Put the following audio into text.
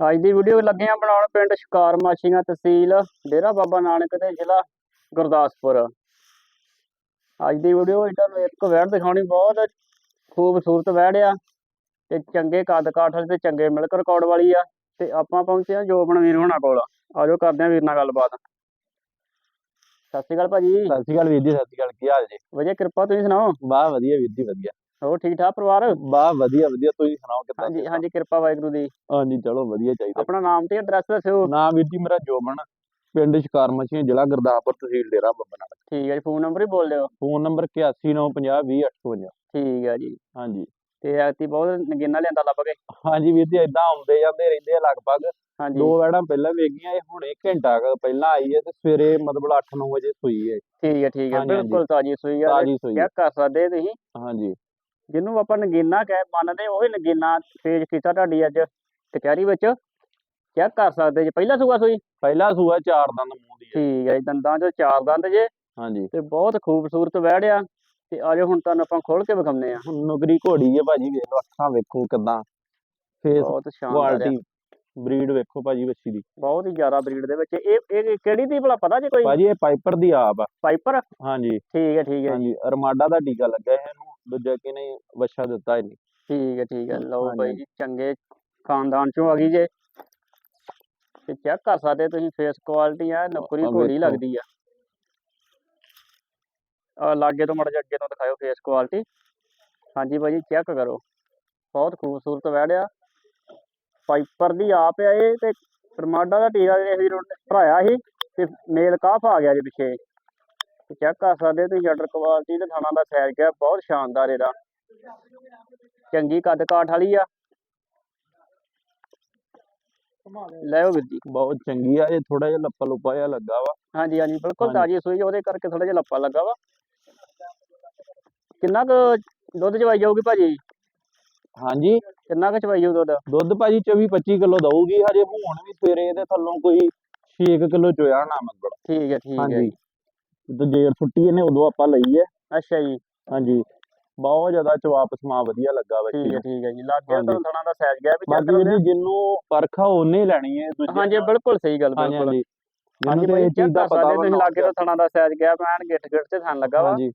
ਅੱਜ ਦੀ ਵੀਡੀਓ ਲੱਗੇ ਆ ਬਣਾਉਣ ਪਿੰਡ ਸ਼ਿਕਾਰ ਮਾਛੀਆਂ ਤਹਿਸੀਲ ਡੇਰਾ ਬਾਬਾ ਨਾਨਕ ਤੇ ਜ਼ਿਲ੍ਹਾ ਗੁਰਦਾਸਪੁਰ। ਅੱਜ ਦੀ ਵੀਡੀਓ ਵਿੱਚ ਤੁਹਾਨੂੰ ਇੱਕ ਵੈੜ ਦਿਖਾਉਣੀ ਬਹੁਤ ਖੂਬਸੂਰਤ ਵੈੜ ਆ ਤੇ ਚੰਗੇ ਕੱਦ ਕਾਠ ਵਾਲੀ ਤੇ ਚੰਗੇ ਮਿਲਕ ਰਿਕਾਰਡ ਵਾਲੀ ਆ ਤੇ ਆਪਾਂ ਪਹੁੰਚੇ ਆ ਜੋਬਨ ਵੀਰ ਹੋਣਾ ਕੋਲ। ਆਜੋ ਕਰਦੇ ਆ ਵੀਰ ਨਾਲ ਗੱਲਬਾਤ। ਸਤਿ ਸ਼੍ਰੀ ਅਕਾਲ ਭਾਜੀ। ਸਤਿ ਸ਼੍ਰੀ ਅਕਾਲ ਵੀਰ ਜੀ ਸਤਿ ਸ਼੍ਰੀ ਅਕਾਲ ਕੀ ਹਾਲ ਜੀ? ਵਧੀਆ ਕਿਰਪਾ ਤੁਸੀਂ ਸੁਣਾਓ? ਵਾਹ ਵਧੀਆ ਵੀਰ ਜੀ ਵਧੀਆ। ਹੋਰ ਠੀਕ ਠਾਕ ਪਰਿਵਾਰ? ਵਾਹ ਵਧੀਆ ਵਧੀਆ। ਤੁਸੀਂ ਸੁਣਾਓ ਕਿੱਦਾਂ ਹਾਂਜੀ ਹਾਂਜੀ ਕਿਰਪਾ ਵਾਹਿਗੁਰੂ ਦੀ। ਹਾਂਜੀ ਚਲੋ ਵਧੀਆ ਚਾਹੀਦਾ। ਆਪਣਾ ਨਾਮ ਤੇ ਐਡਰੈਸ ਦੱਸਿਓ। ਨਾਮ ਵੀਰ ਜੀ ਮੇਰਾ ਜੋਬਨ ਪਿੰਡ ਸ਼ਿਕਾਰ ਮੱਛੀਆਂ ਜ਼ਿਲ੍ਹਾ ਗੁਰਦਾਸਪੁਰ ਤਹਿਸੀਲ ਡੇਰਾ ਬਾਬਾ ਠੀਕ ਹੈ ਜੀ ਫੋਨ ਨੰਬਰ ਹੀ ਬੋਲ ਦਿਓ। ਫੋਨ ਨੰਬਰ 8195020855 ਠੀਕ ਹੈ ਜੀ। ਹਾਂਜੀ। ਤੇ ਐਤੀ ਬਹੁਤ ਨਗੀਨਾ ਲਿਆਂਦਾ ਲੱਭ ਕੇ। ਹਾਂਜੀ ਵੀਰ ਜੀ ਇਦਾਂ ਆਉਂਦੇ ਜਾਂਦੇ ਰਹਿੰਦੇ ਆ ਲਗਭਗ। ਹਾਂਜੀ। ਦੋ ਵੈੜਾਂ ਪਹਿਲਾਂ ਵੇਗੀਆਂ ਇਹ ਹੁਣੇ ਘੰਟਾ ਪਹਿਲਾਂ ਆਈ ਹੈ ਤੇ ਸਵੇਰੇ ਮਤਲਬ 8-9 ਵਜੇ ਸੂਈ ਹੈ। ਠੀਕ ਹੈ ਠੀਕ ਹੈ। ਬਿਲਕੁਲ ਤਾਜੀ ਸੂਈ ਆ। ਤਾਜੀ ਸੂਈ ਚੈੱਕ ਕਰ ਸਕਦੇ ਤੁਸੀਂ? ਹਾਂਜੀ। ਜਿਹਨੂੰ ਆਪਾਂ ਨਗੀਨਾ ਕਹਿ ਮੰਨਦੇ ਉਹ ਹੀ ਨਗੀਨਾ ਪੇਜ ਕੀਤਾ ਤੁਹਾਡੀ ਅੱਜ ਕਚਹਿਰੀ ਵਿੱਚ। ਚੈੱਕ ਕਰ ਸਕਦੇ ਜੀ ਪਹਿਲਾ ਸੂਆ ਸੂਈ? ਪਹਿਲਾ ਸੂਆ ਚਾਰ ਦੰਦ ਮੂੰਹ ਦੀ ਹੈ ਠੀਕ ਹੈ ਜੀ, ਦੰਦਾਂ ਚੋਂ ਚਾਰ ਦੰਦ ਜੇ। ਹਾਂਜੀ। ਤੇ ਬਹੁਤ ਖੂਬਸੂਰਤ ਵਹਿੜਿਆ ਤੇ ਆਜੋ ਹੁਣ ਤੁਹਾਨੂੰ ਆਪਾਂ ਖੋਲ ਕੇ ਵਿਖਾਉਂਦੇ ਆ। ਹੁਣ ਨੁਕਰੀ ਘੋੜੀ ਹੈ ਭਾਜੀ ਵੇਖ ਲਓ ਅੱਖਾਂ ਵੇਖੋ ਕਿਦਾਂ। ਫੇਸ ਬਹੁਤ ਸ਼ਾਨਦਾਰ ਆ। ਕੁਆਲਿਟੀ ਬਰੀਡ ਵੇਖੋ ਭਾਜੀ ਵੱਛੀ ਦੀ। ਬਹੁਤ ਹੀ ਜ਼ਿਆਦਾ ਬਰੀਡ ਦੇ ਵਿੱਚ। ਇਹ ਇਹ ਕਿਹੜੀ ਦੀ ਭਲਾ ਪਤਾ ਜੇ ਕੋਈ? ਭਾਜੀ ਇਹ ਪਾਈਪਰ ਦੀ ਆਪ ਆ। ਪਾਈਪਰ ਹਾਂਜੀ। ਠੀਕ ਹੈ ਠੀਕ ਹੈ ਹਾਂਜੀ ਅਰਮਾਡਾ ਦਾ ਟੀਕਾ ਲੱਗਾ ਹੈ ਇਹਨੂੰ। ਦੂਜਾ ਕਿ ਨਹੀਂ ਵੱਛਾ ਦਿੱਤਾ ਇਹਨੇ ਠੀਕ ਹੈ ਠੀਕ ਹੈ। ਲਓ। ਬਾਈ ਜੀ ਚੰਗੇ ਖਾਨਦਾਨ ਚੋਂ ਆ ਗਈ ਜੇ। ਤੇ ਚੈੱਕ ਕਰ ਸਕਦੇ ਤੁਸੀਂ ਫੇਸ ਕੁਆਲਿਟੀ ਆ ਨੌਕਰੀ ਘੋੜੀ। ਲੱਗਦੀ ਆ। ਆ ਲਾਗੇ ਤੋਂ ਮੜ ਜਾ ਅੱਗੇ ਤੋਂ ਦਿਖਾਓ ਫੇਸ ਕੁਆਲਿਟੀ ਹਾਂਜੀ ਬਾਈ ਜੀ ਚੈੱਕ ਕਰੋ। ਬਹੁਤ ਖੂਬਸੂਰਤ ਵੈੜਿਆ ਪਾਈਪਰ ਦੀ ਆਪ ਆ ਇਹ ਤੇ ਰਮਾਡਾ ਦਾ ਟੀਕਾ ਜਿਹੜੇ ਉਹਨੇ ਭਰਾਇਆ ਸੀ ਤੇ ਮੇਲ ਕਾਫ ਆ ਗਿਆ ਜੀ ਪਿੱਛੇ। ਤੇ ਚੈੱਕ ਕਰ ਸਕਦੇ ਤੁਸੀਂ ਸ਼ਟਰ ਕੁਆਲਿਟੀ ਤੇ ਥਾਣਾ ਦਾ ਸਾਈਜ਼ ਗਿਆ ਬਹੁਤ ਸ਼ਾਨਦਾਰ ਇਹਦਾ। ਚੰਗੀ ਕੱਦ ਕਾਠ ਵਾਲੀ ਆ। ਲੈਓ ਵੀਰ ਜੀ। ਬਹੁਤ ਚੰਗੀ ਆ ਇਹ ਥੋੜਾ ਜਿਹਾ ਲੱਪਾ ਲੁੱਪਾ ਜਿਹਾ ਲੱਗਾ ਵਾ। ਹਾਂਜੀ ਹਾਂਜੀ ਬਿਲਕੁਲ। ਤਾਜੀ ਸੂਈ ਉਹਦੇ ਕਰਕੇ ਥੋੜਾ ਜਿਹਾ ਲੱਪਾ ਲੱਗਾ ਵਾ। ਕਿੰਨਾ ਕੁ ਦੁੱਧ ਚਵਾਈ ਜਾਊਗੀ ਭਾਜੀ? ਹਾਂਜੀ। ਕਿੰਨਾ ਕੁ ਚਵਾਈ ਜਾਊ ਦੁੱਧ? ਦੁੱਧ ਭਾਜੀ 24 25 ਕਿਲੋ ਦਊਗੀ ਹਜੇ ਹੁਣ ਵੀ ਸਵੇਰੇ ਇਹਦੇ ਥੱਲੋਂ ਕੋਈ 6 ਕਿਲੋ ਚੋਇਆ ਨਾ ਮਤਲਬ ਠੀਕ ਹੈ ਠੀਕ ਹੈ। ਹਾਂਜੀ। ਜਦੋਂ ਜੇਰ ਛੁੱਟੀ ਇਹਨੇ ਉਦੋਂ ਆਪਾਂ ਲਈ ਹੈ। ਅੱਛਾ ਜੀ। ਹਾਂਜੀ। ਬਹੁਤ ਜ਼ਿਆਦਾ ਚਵਾਪ ਸਮਾ ਵਧੀਆ ਲੱਗਾ ਵਾ ਠੀਕ ਹੈ ਠੀਕ ਹੈ ਜੀ। ਲੱਗ ਗਿਆ। ਤੁਹਾਨੂੰ ਥਾਣਾ ਦਾ ਸਾਈਜ਼ ਗਿਆ ਵੀ ਬਾਕੀ ਇਹਦੀ ਜਿਹਨੂੰ ਪਰਖਾ ਉਹਨੇ? ਲੈਣੀ ਹੈ ਦੂਜੇ ਹਾਂਜੀ ਬਿਲਕੁਲ ਸਹੀ ਗੱਲ ਬਿਲਕੁਲ। ਹਾਂਜੀ। ਚੈੱਕ ਚੀਜ਼ ਦਾ ਪਤਾ ਤੁਸੀਂ ਲਾਗੇ ਤੋਂ ਥਾਣਾ ਦਾ ਸਾਈਜ਼ ਗਿਆ ਪੈਣ ਗਿੱਟ ਗਿੱਟ ਤੇ ਥਣ ਲੱਗਾ ਵਾ। ਹਾਂਜੀ।